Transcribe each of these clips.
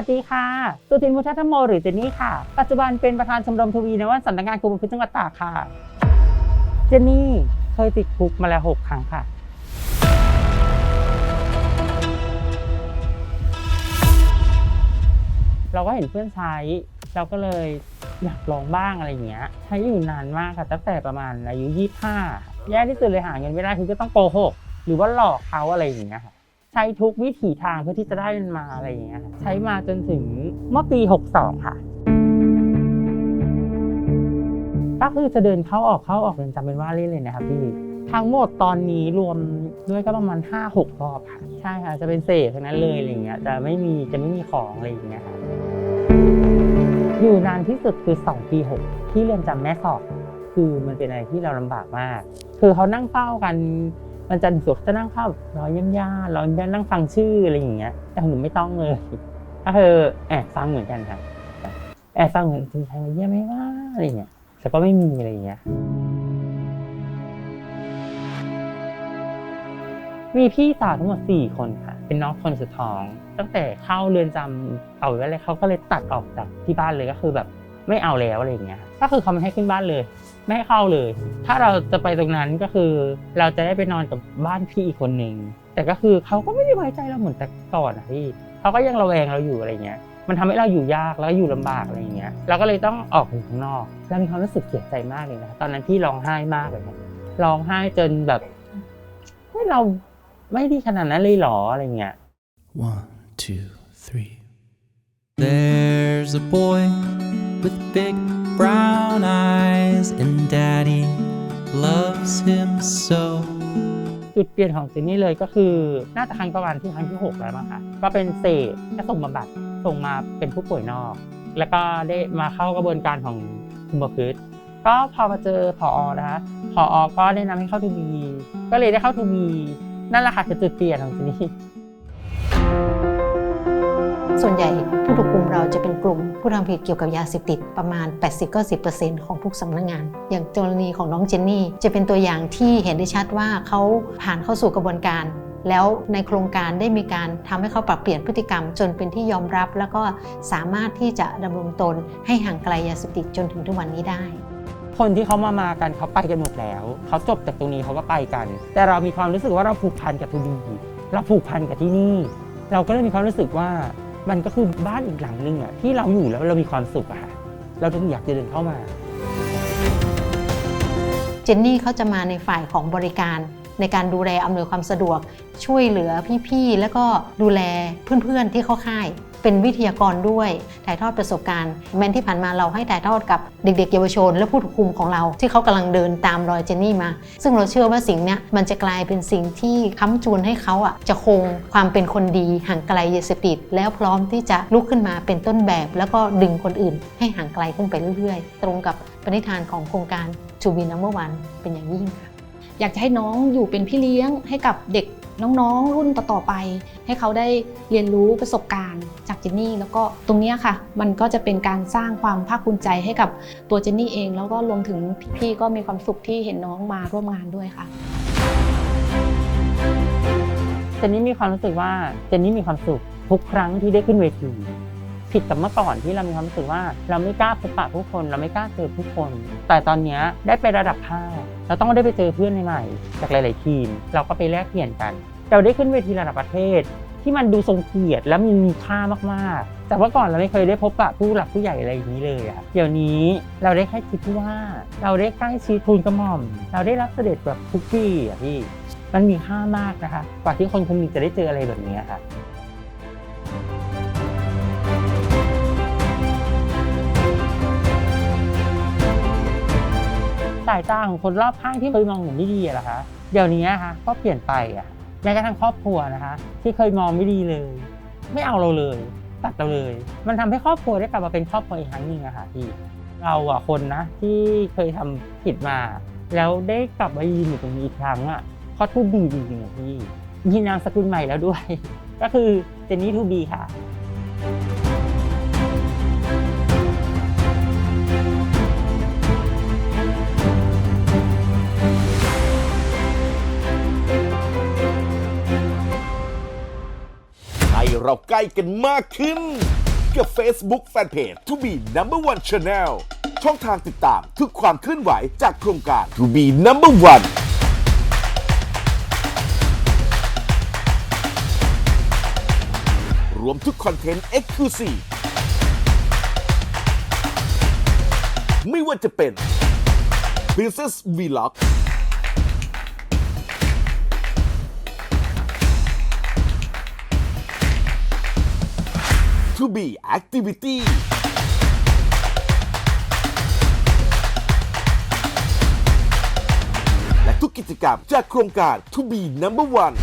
วัสดีค่ะ สุตินมุทัธรรมโมหรือเจนนี่ค่ะ ปัจจุบันเป็นประธานชมรมทวีในวันสำนักงานกรมพฤติจังหวัดตากค่ะ เจนนี่เคยติดคุกมาแล้วหกครั้งค่ะ เราก็เห็นเพื่อนใช้ เราก็เลยอยากลองบ้างอะไรอย่างเงี้ย ใช้อยู่นานมากค่ะตั้งแต่ประมาณอายุ 25 แย่ที่สุดเลยหาเงินไม่ได้คือก็ต้องโกหก หรือว่าหลอกเขาอะไรอย่างเงี้ยค่ะ ใช้ทุกวิถีทางเพื่อที่จะได้มันมาอะไรอย่างเงี้ยค่ะใช้มาจนถึงเมื่อปี 62 ค่ะ ก็คือจะเดินเข้าออกเข้าออกเรือนจำเป็นว่าเล่นเลยนะครับพี่ทั้งหมดตอนนี้รวมด้วยก็ประมาณ 5-6 รอบค่ะ ใช่ค่ะ จะเป็นเศษทั้งนั้นเลยอะไรเงี้ยจะไม่มีจะไม่มีของอะไรอย่างเงี้ยค่ะอยู่นานที่สุดคือ 2 ปี 6 ที่เรือนจำแม่สอดคือมันเป็นอะไรที่เราลำบากมาก คือเขานั่งเฝ้ากัน มันจะสุดจะนั่งเฝ้ารอยย่ำย่าๆรอยย่ำย่านั่งฟังชื่ออะไรอย่างเงี้ย แต่หนูไม่ต้องเลยก็คือแอบฟังเหมือนกันค่ะแอบฟังเหมือนจะมีใครมาเยี่ยมไหมว่าอะไรเงี้ยแต่ก็ไม่มีอะไรอย่างเงี้ยมีพี่สาวทั้งหมด4คนค่ะ เป็นน้องคนสุดท้อง ตั้งแต่เข้าเรือนจำเอาไว้เลยเขาก็เลยตัดออกจากที่บ้านเลยก็คือแบบ ไม่เอาแล้วอะไรอย่างเงี้ยก็คือเขาไม่ให้ขึ้นบ้านเลย ไม่ให้เข้าเลย ถ้าเราจะไปตรงนั้นก็คือเราจะได้ไปนอนกับบ้านพี่อีกคนหนึ่งแต่ก็คือเขาก็ไม่ได้ไว้ใจเราเหมือนแต่ก่อนนะพี่เขาก็ยังระแวงเราอยู่อะไรเงี้ยมันทำให้เราอยู่ยากแล้วก็อยู่ลำบากอะไรอย่างเงี้ยเราก็เลยต้องออกไปข้างนอกแล้วมีความรู้สึกเสียใจมากเลยนะตอนนั้นพี่ร้องไห้มากเลยนะร้องไห้จนแบบเฮ้ยเราไม่ดีขนาดนั้นเลยหรออะไรเงี้ย One, two, three. There's a boy with big brown eyes, and daddy loves him so. จุดเปลี่ยนของเจนนี่เลยก็คือน่าจะครั้งประมาณที่ครั้งที่ 6 แล้วมั้งคะก็เป็นเศษก็ส่งมาบัตรส่งมาเป็นผู้ป่วยนอก แล้วก็ได้มาเข้ากระบวนการของคุมประพฤติก็พอมาเจอผอนะคะผอก็แนะนำให้เข้าทูบีก็เลยได้เข้าทูบีนั่นแหละค่ะคือจุดเปลี่ยนของเจนนี่ ส่วนใหญ่ผู้ถูกคุมเราจะเป็นกลุ่ม ผู้ทำผิดเกี่ยวกับยาเสพติดประมาณ 80-90%ของทุกสำนักงาน อย่างกรณีของน้องเจนนี่ จะเป็นตัวอย่างที่เห็นได้ชัดว่าเขาผ่านเข้าสู่กระบวนการแล้วในโครงการได้มีการทำให้เขาปรับเปลี่ยนพฤติกรรมจนเป็นที่ยอมรับ แล้วก็สามารถที่จะดำรงตนให้ห่างไกลยาเสพติดจนถึงทุกวันนี้ได้ คนที่เขามามากันเขาไปกันหมดแล้วเขาจบจากตรงนี้เขาก็ไปกัน แต่เรามีความรู้สึกว่าเราผูกพันกับทูบีเราผูกพันกับที่นี่ เราก็เลยมีความรู้สึกว่า มันก็คือบ้านอีกหลังนึงอะที่เราอยู่แล้วเรามีความสุขอะค่ะเราถึงอยากจะเดินเข้ามา เจนนี่เขาจะมาในฝ่ายของบริการ ในการดูแลอำนวยความสะดวก ช่วยเหลือพี่ๆ แล้วก็ดูแลเพื่อนๆที่เข้าค่าย เป็นวิทยากรด้วยถ่ายทอดประสบการณ์แมนที่ผ่านมาเราให้ถ่ายทอดกับเด็ก ๆ เยาวชน และผู้ถูกคุมของเรา ที่เขากำลังเดินตามรอยเจนนี่มา ซึ่งเราเชื่อว่าสิ่งนี้มันจะกลายเป็นสิ่งที่ค้ำจูนให้เขาอะจะคงความเป็นคนดีห่างไกลยาเสพติด แล้วพร้อมที่จะลุกขึ้นมาเป็นต้นแบบ แล้วก็ดึงคนอื่น ให้ห่างไกลขึ้นไปเรื่อยๆ ตรงกับปณิธานของโครงการ To be number one เป็นอย่างยิ่งค่ะอยากจะให้น้องอยู่เป็นพี่เลี้ยงให้กับเด็ก น้องๆ รุ่นต่อๆไป ให้เขาได้เรียนรู้ประสบการณ์จากเจนนี่ แล้วก็ตรงนี้ค่ะ มันก็จะเป็นการสร้างความภาคภูมิใจให้กับตัวเจนนี่เอง แล้วก็รวมถึงพี่ๆก็มีความสุขที่เห็นน้องมาร่วมงานด้วยค่ะเจนนี่มีความรู้สึกว่าเจนนี่มีความสุขทุกครั้งที่ได้ขึ้นเวทีผิดกับเมื่อก่อนที่เรามีความรู้สึกว่า เราไม่กล้าพบปะผู้คน เราไม่กล้าเจอผู้คน แต่ตอนนี้ได้ไประดับภาค เราต้องได้ไปเจอเพื่อนใหม่ๆจากหลาย ๆ ทีม เราก็ไปแลกเปลี่ยนกัน เราได้ขึ้นเวทีระดับประเทศ ที่มันดูทรงเกียรติและมันมีค่ามากๆ แต่ว่าก่อนเราไม่เคยได้พบปะผู้หลักผู้ใหญ่อะไรอย่างนี้เลยอะเดี๋ยวนี้เราได้แค่คิดว่า เราได้ใกล้ชิดทูลกระหม่อม เราได้รับเสด็จแบบทุกที่อะพี่มันมีค่ามากนะคะกว่าที่คนคนหนึงจะได้เจออะไรแบบนี้ค่ะ สายตาของคนรอบข้างที่เคยมองหนูไม่ดีอะเหรอคะเดี๋ยวนี้อะคะก็เปลี่ยนไปอะแม้กระทั่งครอบครัวนะคะ ที่เคยมองไม่ดีเลย ไม่เอาเราเลยตัดเราเลย มันทำให้ครอบครัวได้กลับมาเป็นครอบครัวอีกครั้งหนึ่งอะค่ะพี่เราอะคนนะที่เคยทำผิดมา แล้วได้กลับมายืนอยู่ตรงนี้อีกครั้งอะเพราทูบีจริงๆอะพี่มีนามสกุลใหม่แล้วด้วย ก็คือเจนนี่ทูบีค่ะ เราใกล้กันมากขึ้น กับ Facebook Fanpage To Be Number One Channel ช่องทางติดตามทุกความเคลื่อนไหวจากโครงการ To Be Number One รวมทุกคอนเทนต์ Exclusive ไม่ว่าจะเป็น Princess Vlog To Be Activity และทุกกิจกรรมจากโครงการ To Be Number One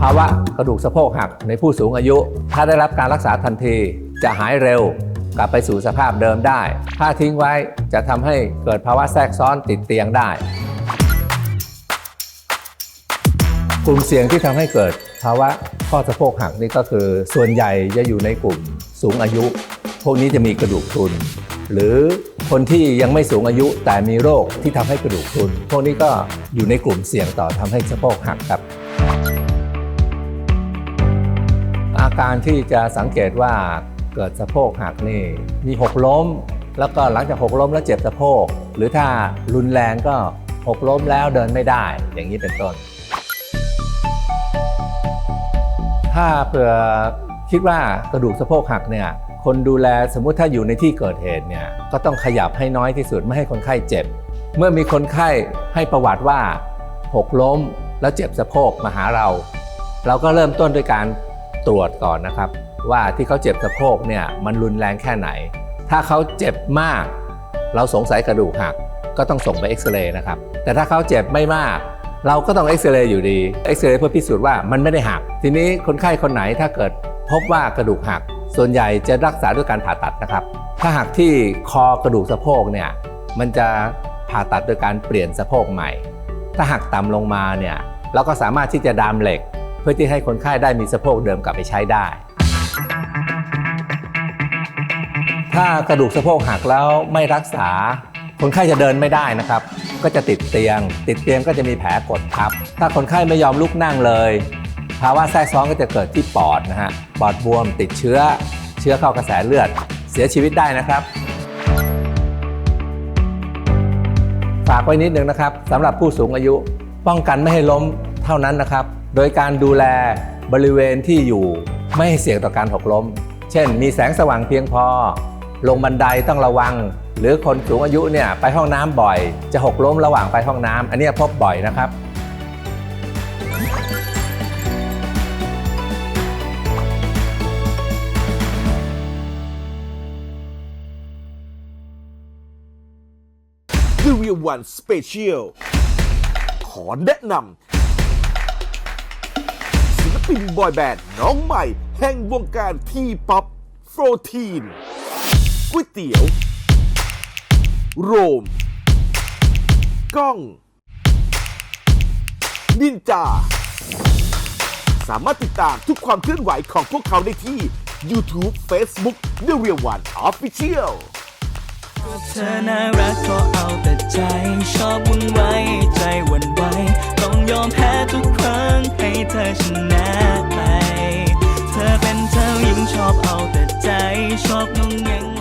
ภาวะกระดูกสะโพกหักในผู้สูงอายุ ถ้าได้รับการรักษาทันทีจะหายเร็ว กลับไปสู่สภาพเดิมได้ ถ้าทิ้งไว้จะทำให้เกิดภาวะแทรกซ้อนติดเตียงได้ กลุ่มเสี่ยงที่ทำให้เกิดภาวะข้อสะโพกหักนี่ก็คือส่วนใหญ่จะอยู่ในกลุ่มสูงอายุ พวกนี้จะมีกระดูกพรุน หรือคนที่ยังไม่สูงอายุแต่มีโรคที่ทำให้กระดูกพรุน พวกนี้ก็อยู่ในกลุ่มเสี่ยงต่อทำให้สะโพกหักครับอาการที่จะสังเกตว่า เกิดสะโพกหักนี่มีหกล้ม แล้วก็หลังจากหกล้มแล้วเจ็บสะโพก หรือถ้ารุนแรงก็หกล้มแล้วเดินไม่ได้ อย่างนี้เป็นต้น ถ้าเผื่อคิดว่ากระดูกสะโพกหักเนี่ยคนดูแลสมมุติถ้าอยู่ในที่เกิดเหตุเนี่ยก็ต้องขยับให้น้อยที่สุดไม่ให้คนไข้เจ็บ เมื่อมีคนไข้ให้ประวัติว่าหกล้มแล้วเจ็บสะโพกมาหาเรา เราก็เริ่มต้นด้วยการตรวจก่อนนะครับ ว่าที่เขาเจ็บสะโพกเนี่ยมันรุนแรงแค่ไหน ถ้าเขาเจ็บมาก เราสงสัยกระดูกหักก็ต้องส่งไปเอ็กซเรย์นะครับ แต่ถ้าเขาเจ็บไม่มาก เราก็ต้องเอ็กซเรย์อยู่ดีเอ็กซเรย์เพื่อพิสูจน์ว่ามันไม่ได้หัก ทีนี้คนไข้คนไหนถ้าเกิดพบว่ากระดูกหัก ส่วนใหญ่จะรักษาด้วยการผ่าตัดนะครับ ถ้าหักที่คอกระดูกสะโพกเนี่ยมันจะผ่าตัดโดยการเปลี่ยนสะโพกใหม่ ถ้าหักต่ำลงมาเนี่ยเราก็สามารถที่จะดามเหล็ก เพื่อที่ให้คนไข้ได้มีสะโพกเดิมกลับไปใช้ได้ ถ้ากระดูกสะโพกหักแล้วไม่รักษา คนไข้จะเดินไม่ได้นะครับ ก็จะติดเตียง ติดเตียงก็จะมีแผลกดทับ ถ้าคนไข้ไม่ยอมลุกนั่งเลย ภาวะแทรกซ้อนก็จะเกิดที่ปอดนะฮะ ปอดบวมติดเชื้อ เชื้อเข้ากระแสเลือด เสียชีวิตได้นะครับ ฝากไว้นิดนึงนะครับสำหรับผู้สูงอายุ ป้องกันไม่ให้ล้มเท่านั้นนะครับ โดยการดูแลบริเวณที่อยู่ไม่ให้เสี่ยงต่อการหกล้ม เช่น มีแสงสว่างเพียงพอ ลงบันไดต้องระวัง หรือคนสูงอายุเนี่ยไปห้องน้ำบ่อย จะหกล้มระหว่างไปห้องน้ำอันนี้พบบ่อยนะครับ The Real One Special ขอแนะนำศิลปินบอยแบนด์น้องใหม่ แห่งวงการทีป๊อปโฟรทีน ก๋วยเตี๋ยว โรม ก้อง นินจา สามารถติดตามทุกความเคลื่อนไหวของพวกเขาได้ที่ YouTube Facebook The Real One Official เธอน่ารักก็เอาแต่ใจ ชอบวุ่นวาใจวันไวต้องยอมแพ้ทุกครั้งให้เธอชนะไป เธอเป็นเธอหญิงชอบเอาแต่ใจ ชอบงงแงง